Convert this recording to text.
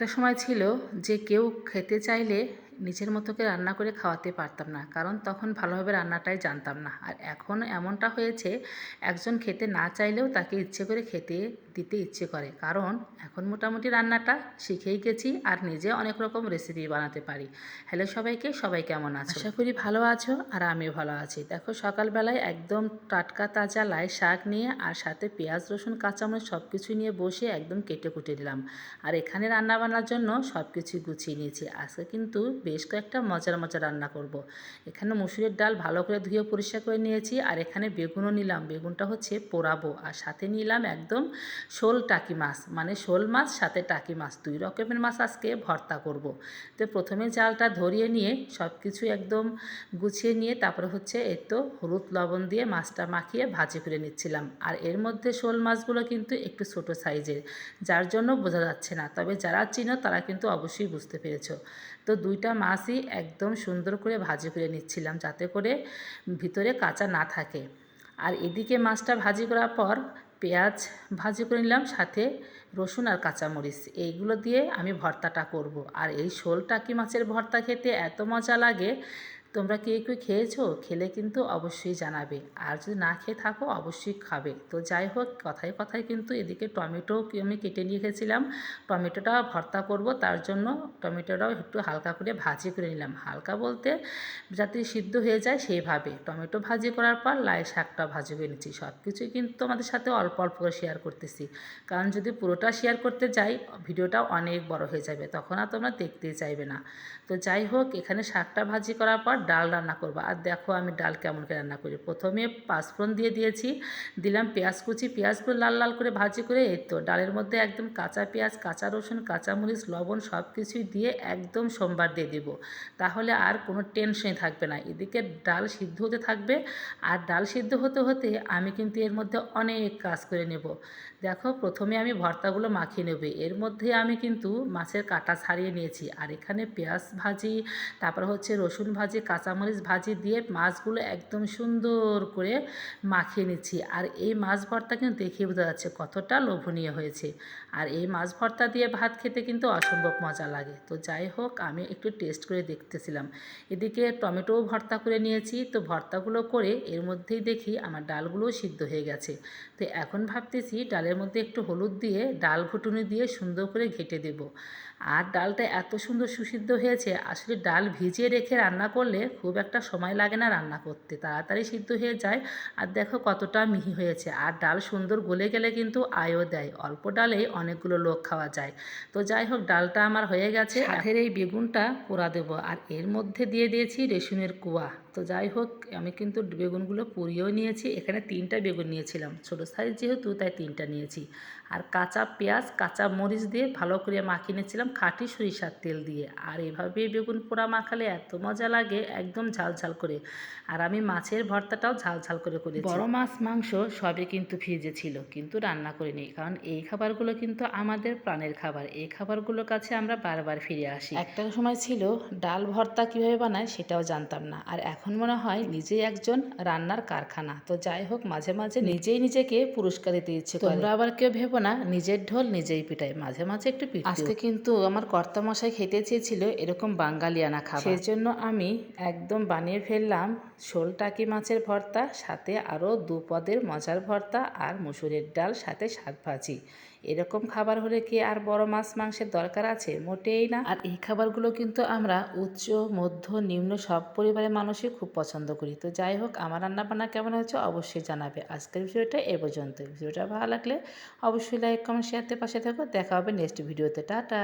একটা সময় ছিল যে কেউ খেতে চাইলে নিজের মতো করে রান্না করে খাওয়াতে পারতাম না। কারণ তখন ভালোভাবে রান্নাটাই জানতাম না। আর এখন এমনটা হয়েছে, একজন খেতে না চাইলেও তাকে ইচ্ছে করে খেতে দিতে ইচ্ছে করে। কারণ এখন মোটামুটি রান্নাটা শিখেই গেছি আর নিজে অনেক রকম রেসিপি বানাতে পারি। হ্যালো সবাইকে, সবাই কেমন আছো? আশা করি ভালো আছো আর আমিও ভালো আছি। দেখো সকালবেলায় একদম টাটকা তাজা লাই শাক নিয়ে আর সাথে পেঁয়াজ, রসুন, কাঁচামরিচ সব কিছু নিয়ে বসে একদম কেটে কুটে দিলাম। আর এখানে রান্না বান্নার জন্য সব কিছুই গুছিয়ে নিয়েছি। আজকে কিন্তু বেশ কয়েকটা মজার মজার রান্না করব। এখানে মুসুরের ডাল ভালো করে ধুয়ে পরিষ্কার করে নিয়েছি আর এখানে বেগুনও নিলাম। বেগুনটা হচ্ছে পোড়াবো আর সাথে নিলাম একদম শোল টাকি মাছ। মানে শোল মাছ, সাথে টাকি মাছ। দুই রকমের মাছ আজকে ভর্তা করব। তো প্রথমে জালটা ধরিয়ে নিয়ে সব কিছু একদম গুছিয়ে নিয়ে তারপরে হচ্ছে এই তো হলুদ লবণ দিয়ে মাছটা মাখিয়ে ভাজি করে নিচ্ছিলাম। আর এর মধ্যে শোল মাছগুলো কিন্তু একটু ছোট সাইজের, যার জন্য বোঝা যাচ্ছে না। তবে যারা চিনো তারা কিন্তু অবশ্যই বুঝতে পেরেছ। তো দুইটা মাছই একদম সুন্দর করে ভাজি করে নিচ্ছিলাম যাতে করে ভিতরে কাঁচা না থাকে আর এদিকে মাছটা ভাজি করার পর পেঁয়াজ ভাজি করে নিলাম, সাথে রসুন আর কাঁচামরিচ এইগুলো দিয়ে আমি ভর্তাটা করব। আর এই শোল টাকি মাছের ভর্তা খেতে এত মজা লাগে তোমরা কে কেউ খেয়েছো? খেলে কিন্তু অবশ্যই জানাবে। আর যদি না খেয়ে থাকো, অবশ্যই খাবে। তো যাই হোক, কথায় কথায় কিন্তু এদিকে টমেটো আমি কেটে নিয়ে গেছিলাম টমেটোটা ভর্তা করব, তার জন্য টমেটোটাও একটু হালকা করে ভাজি করে নিলাম। হালকা বলতে যাতে সিদ্ধ হয়ে যায় সেইভাবে। টমেটো ভাজি করার পর লাই শাকটা ভাজি করে নিচ্ছি। সব কিছুই কিন্তু তোমাদের সাথে অল্প অল্প করে শেয়ার করতেছি। কারণ যদি পুরোটা শেয়ার করতে যাই, ভিডিওটা অনেক বড় হয়ে যাবে। তখন আর তোমরা দেখতেই চাইবে না। তো যাই হোক, এখানে শাকটা ভাজি করার পর ডাল রান্না করব। আর দেখো আমি ডাল কেমন করে রান্না করি। প্রথমে পাঁচফোড়ন দিয়ে দিয়েছি, দিলাম পেঁয়াজ কুচি। পেঁয়াজগুলো লাল লাল করে ভাজি করে, এই তো ডালের মধ্যে একদম কাঁচা পেঁয়াজ, কাঁচা রসুন কাঁচামরিচ লবণ সব কিছুই দিয়ে একদম সোমবার দিয়ে দেব। তাহলে আর কোনো টেনশনই থাকবে না। এদিকে ডাল সিদ্ধ হতে থাকবে। আর ডাল সিদ্ধ হতে হতে আমি কিন্তু এর মধ্যে অনেক কাজ করে নেব। দেখো প্রথমে আমি ভর্তাগুলো মাখিয়ে নেবে। এর মধ্যে আমি কিন্তু মাছের কাটা ছাড়িয়ে নিয়েছি। আর এখানে পেঁয়াজ ভাজি, তারপর হচ্ছে রসুন ভাজি কাঁচামরিচ ভাজি দিয়ে মাছগুলো একদম সুন্দর করে মাখিয়ে নিচ্ছি। আর এই মাছ ভর্তা কিন্তু দেখে বোঝা যাচ্ছে কতটা লোভনীয় হয়েছে। আর এই মাছ ভর্তা দিয়ে ভাত খেতে কিন্তু অসম্ভব মজা লাগে। তো যাই হোক, আমি একটু টেস্ট করে দেখতেছিলাম। এদিকে টমেটোও ভর্তা করে নিয়েছি। তো ভর্তাগুলো করে এর মধ্যেই দেখি আমার ডালগুলোও সিদ্ধ হয়ে গেছে। তো এখন ভাবতেছি ডালের মধ্যে একটু হলুদ দিয়ে ডাল ঘুটুনি দিয়ে সুন্দর করে ঘেটে দেব। আর ডালটা এত সুন্দর সুসিদ্ধ হয়েছে, আসলে ডাল ভিজিয়ে রেখে রান্না করলে খুব একটা সময় লাগে না রান্না করতে। তাড়াতাড়ি সিদ্ধ হয়ে যায়। আর দেখো কতটা মিহি হয়েছে। আর ডাল সুন্দর গলে গেলে কিন্তু আয়ও দেয়। অল্প ডালেই অনেকগুলো লোক খাওয়া যায়। তো যাই হোক ডালটা আমার হয়ে গেছে। আখের এই বেগুনটা পোড়া দেবো। আর এর মধ্যে দিয়ে দিয়েছি রেশনের কুয়া। তো যাই হোক আমি কিন্তু বেগুনগুলো পুড়িয়েও নিয়েছি। এখানে তিনটা বেগুন নিয়েছিলাম। ছোটো সাইজ যেহেতু তাই তিনটা নিয়েছি। আর কাঁচা পেঁয়াজ কাঁচা মরিচ দিয়ে ভালো করে মাখিয়ে নিয়েছিলাম খাঁটি সরিষার তেল দিয়ে। আর এভাবে বেগুন পোড়া মাখালে এত মজা লাগে একদম ঝাল ঝাল করে। আর আমি মাছের ভর্তাটাও ঝাল ঝাল করে করেছি। বড় মাছ মাংস সবই কিন্তু ফ্রিজে ছিল কিন্তু রান্না করিনি। কারণ এই খাবারগুলো কিন্তু আমাদের প্রাণের খাবার। এই খাবারগুলোর কাছে আমরা বারবার ফিরে আসি। একটা সময় ছিল ডাল ভর্তা কীভাবে বানায় সেটাও জানতাম না। আর এখন মনে হয় নিজেই একজন রান্নার কারখানা। তো যাই হোক মাঝে মাঝে নিজেই নিজেকে পুরস্কার দিতে ইচ্ছে তোমরা আবার কেউ ভেবো না নিজের ঢোল নিজেই পিটাই মাঝে মাঝে একটু পিট আজকে কিন্তু আমার কর্তা মশাই খেতে চেয়েছিল এরকম বাঙালিয়ানা খাবার। সেই জন্য আমি একদম বানিয়ে ফেললাম শোল টাকি মাছের ভর্তা সাথে আরও দু পদের মজার ভর্তা আর মুসুরের ডাল সাথে শাক ভাজি। এরকম খাবার হলে কি আর বড় মাছ মাংসের দরকার আছে? মোটেই না। আর এই খাবারগুলো কিন্তু আমরা উচ্চ, মধ্য, নিম্ন সব পরিবারের মানুষই খুব পছন্দ করি। তো যাই হোক, আমার রান্নাবান্না কেমন হয়েছে অবশ্যই জানাবে। আজকের ভিডিওটা এ পর্যন্ত ভিডিওটা ভালো লাগলে অবশ্যই লাইক কমেন্ট শেয়ারতে পাশে থাকো। দেখা হবে নেক্সট ভিডিওতে টাটা!